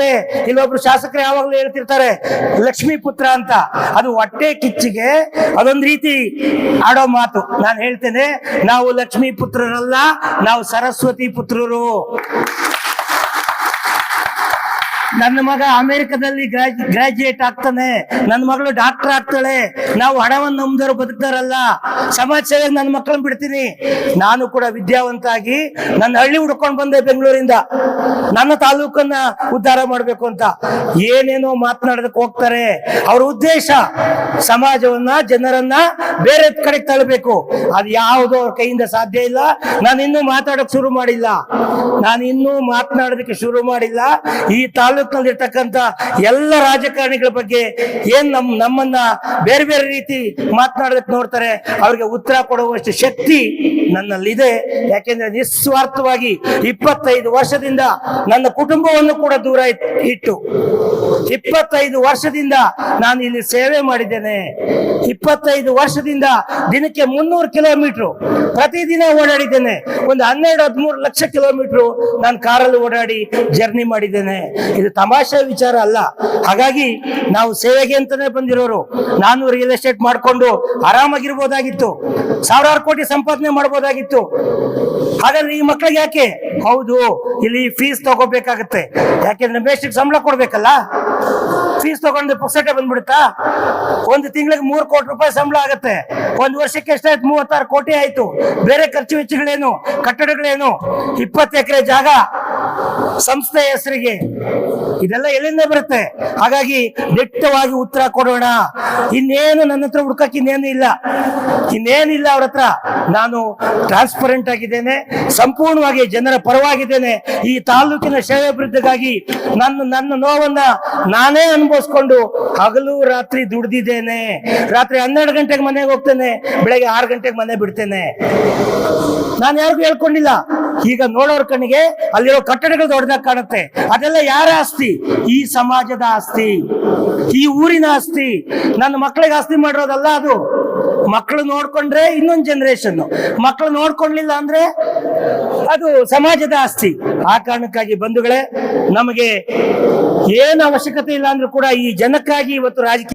ಇಲ್ಲೊಬ್ರು ಶಾಸಕರು ಯಾವಾಗ್ಲೂ ಹೇಳ್ತಿರ್ತಾರೆ, ಲಕ್ಷ್ಮೀ ಪುತ್ರ ಅಂತ. ಅದು ಹೊಟ್ಟೆ ಕಿಚ್ಚಿಗೆ ಅದೊಂದ್ ರೀತಿ ಆಡೋ ಮಾತು. ನಾನು ಹೇಳ್ತೇನೆ, ನಾವು ಲಕ್ಷ್ಮೀ ಪುತ್ರರಲ್ಲ, ನಾವು ಸರಸ್ವತಿ ಪುತ್ರರು. ನನ್ನ ಮಗ ಅಮೆರಿಕದಲ್ಲಿ ಗ್ರಾಜುಯೇಟ್ ಆಗ್ತಾನೆ. ನನ್ನ ಮಗಳು ಡಾಕ್ಟರ್ ಆಗ್ತಾಳೆ. ನಾವು ಹಣವನ್ನು ನಂಬಿದವರು ಬದುಕ್ತಾರಲ್ಲ ಸಮಾಜ ಸೇವೆಗೆ ನನ್ನ ಮಕ್ಕಳನ್ನ ಬಿಡ್ತೀನಿ. ನಾನು ಕೂಡ ವಿದ್ಯಾವಂತ ಆಗಿ ನನ್ನ ಹಳ್ಳಿ ಹುಡ್ಕೊಂಡು ಬಂದೆ ಬೆಂಗಳೂರಿಂದ. ನನ್ನ ತಾಲೂಕನ್ನ ಉದ್ಧಾರ ಮಾಡಬೇಕು ಅಂತ. ಏನೇನೋ ಮಾತನಾಡೋದಕ್ಕೆ ಹೋಗ್ತಾರೆ. ಅವ್ರ ಉದ್ದೇಶ, ಸಮಾಜವನ್ನ, ಜನರನ್ನ ಬೇರೆ ಕಡೆ ತಳ್ಳಬೇಕು. ಅದು ಯಾವುದೋ ಅವ್ರ ಕೈಯಿಂದ ಸಾಧ್ಯ ಇಲ್ಲ. ನಾನು ಇನ್ನೂ ಮಾತಾಡಕ್ ಶುರು ಮಾಡಿಲ್ಲ. ನಾನು ಇನ್ನೂ ಮಾತನಾಡೋದಕ್ಕೆ ಶುರು ಮಾಡಿಲ್ಲ. ಈ ತಾಲೂಕಿನಲ್ಲಿ ಎಲ್ಲ ರಾಜಕಾರಣಿಗಳ ಬಗ್ಗೆ ಏನ್ ನಮ್ ನಮ್ಮನ್ನ ಬೇರೆ ಬೇರೆ ರೀತಿ ಮಾತನಾಡೋದಕ್ಕೆ ನೋಡ್ತಾರೆ, ಅವ್ರಿಗೆ ಉತ್ತರ ಕೊಡುವಷ್ಟು ಶಕ್ತಿ ನನ್ನಲ್ಲಿದೆ. ಯಾಕೆಂದ್ರೆ ನಿಸ್ವಾರ್ಥವಾಗಿ ಇಪ್ಪತ್ತೈದು ವರ್ಷದಿಂದ ನನ್ನ ಕುಟುಂಬವನ್ನು ಕೂಡ ದೂರ ಇಟ್ಟು ಇಪ್ಪತ್ತೈದು ವರ್ಷದಿಂದ ನಾನು ಇಲ್ಲಿ ಸೇವೆ ಮಾಡಿದ್ದೇನೆ. ಇಪ್ಪತ್ತೈದು ವರ್ಷದಿಂದ ದಿನಕ್ಕೆ ಮುನ್ನೂರು ಕಿಲೋಮೀಟರ್ ಪ್ರತಿದಿನ ಓಡಾಡಿದ್ದೇನೆ. ಒಂದು ಹನ್ನೆರಡು ಹದಿಮೂರು ಲಕ್ಷ ಕಿಲೋಮೀಟರ್ ನಾನು ಕಾರಲ್ಲಿ ಓಡಾಡಿ ಜರ್ನಿ ಮಾಡಿದ್ದೇನೆ. ಇದು ತಮಾಷೆ ವಿಚಾರ ಅಲ್ಲ. ಹಾಗಾಗಿ ನಾವು ಸೇವೆಗೆ ಅಂತಾನೆ ಬಂದಿರೋರು, ನಾನು ರಿಯಲ್ ಎಸ್ಟೇಟ್ ಮಾಡಿಕೊಂಡು ಆರಾಮಾಗಿರ್ಬೋದಾಗಿತ್ತು. ಸಾವಿರಾರು ಕೋಟಿ ಸಂಪಾದನೆ ಮಾಡ್ಬೋದಾಗಿತ್ತು. ಹಾಗಾದ್ರೆ ಈ ಮಕ್ಕಳಿಗೆ ಯಾಕೆ? ಹೌದು, ಇಲ್ಲಿ ಫೀಸ್ ತಗೋಬೇಕಾಗತ್ತೆ. ಯಾಕೆಂದ್ರೆ ಬೇಸಿಕ್ ಸಂಬಳ ಕೊಡ್ಬೇಕಲ್ಲ? ಫೀಸ್ ತಗೊಂಡು ಪುಕ್ಸಟೆ ಬಂದ್ಬಿಡುತ್ತಾ? ಒಂದು ತಿಂಗಳಿಗೆ ಮೂರು ಕೋಟಿ ರೂಪಾಯಿ ಸಂಬಳ ಆಗುತ್ತೆ. ಒಂದು ವರ್ಷಕ್ಕೆ ಎಷ್ಟಾಯ್ತು? ಮೂವತ್ತಾರು ಕೋಟಿ ಆಯ್ತು. ಬೇರೆ ಖರ್ಚು ವೆಚ್ಚಗಳೇನು? ಕಟ್ಟಡಗಳೇನು? ಇಪ್ಪತ್ತು ಎಕರೆ ಜಾಗ ಸಂಸ್ಥೆ ಹೆಸರಿಗೆ. ಇದೆಲ್ಲ ಎಲ್ಲಿಂದ ಬರುತ್ತೆ? ಹಾಗಾಗಿ ದಿಟ್ಟವಾಗಿ ಉತ್ತರ ಕೊಡೋಣ. ಇನ್ನೇನು ನನ್ನ ಹತ್ರ ಹುಡ್ಕಕ್ಕೆ ಇನ್ನೇನು ಇಲ್ಲ. ಇನ್ನೇನಿಲ್ಲ ಅವ್ರ ಹತ್ರ. ನಾನು ಟ್ರಾನ್ಸ್ಪರೆಂಟ್ ಆಗಿದ್ದೇನೆ, ಸಂಪೂರ್ಣವಾಗಿ ಜನರ ಪರವಾಗಿದ್ದೇನೆ. ಈ ತಾಲೂಕಿನ ಅಭಿವೃದ್ಧಿಗಾಗಿ ನನ್ನ ನನ್ನ ನೋವನ್ನ ನಾನೇ ಅನುಭವಿಸ್ಕೊಂಡು ಹಗಲು ರಾತ್ರಿ ದುಡ್ದಿದ್ದೇನೆ. ರಾತ್ರಿ ಹನ್ನೆರಡು ಗಂಟೆಗೆ ಮನೆಗೆ ಹೋಗ್ತೇನೆ, ಬೆಳಗ್ಗೆ ಆರು ಗಂಟೆಗೆ ಮನೆ ಬಿಡ್ತೇನೆ. ನಾನು ಯಾರಿಗೂ ಹೇಳ್ಕೊಂಡಿಲ್ಲ. ಈಗ ನೋಡೋರ್ ಕಣ್ಣಿಗೆ ಅಲ್ಲಿರೋ ಕಟ್ಟಡಗಳು ದೊಡ್ಡದಾಗ ಕಾಣುತ್ತೆ. ಅದೆಲ್ಲ ಯಾರ ಆಸ್ತಿ? ಈ ಸಮಾಜದ ಆಸ್ತಿ. ಈ ಊರಿನ ಆಸ್ತಿ. ನನ್ನ ಮಕ್ಕಳಿಗೆ ಆಸ್ತಿ ಮಾಡಿರೋದಲ್ಲ ಅದು. ಮಕ್ಕಳು ನೋಡ್ಕೊಂಡ್ರೆ ಇನ್ನೊಂದು ಜನರೇಷನ್ ಮಕ್ಕಳು ನೋಡ್ಕೊಳ್ಲಿಲ್ಲ ಅಂದ್ರೆ ಅದು ಸಮಾಜದ ಆಸ್ತಿ. ಆ ಕಾರಣಕ್ಕಾಗಿ ಬಂಧುಗಳೇ, ನಮಗೆ ಏನು ಅವಶ್ಯಕತೆ ಇಲ್ಲ ಅಂದ್ರೂ ಕೂಡ ಈ ಜನಕ್ಕಾಗಿ ಇವತ್ತು ರಾಜಕೀಯ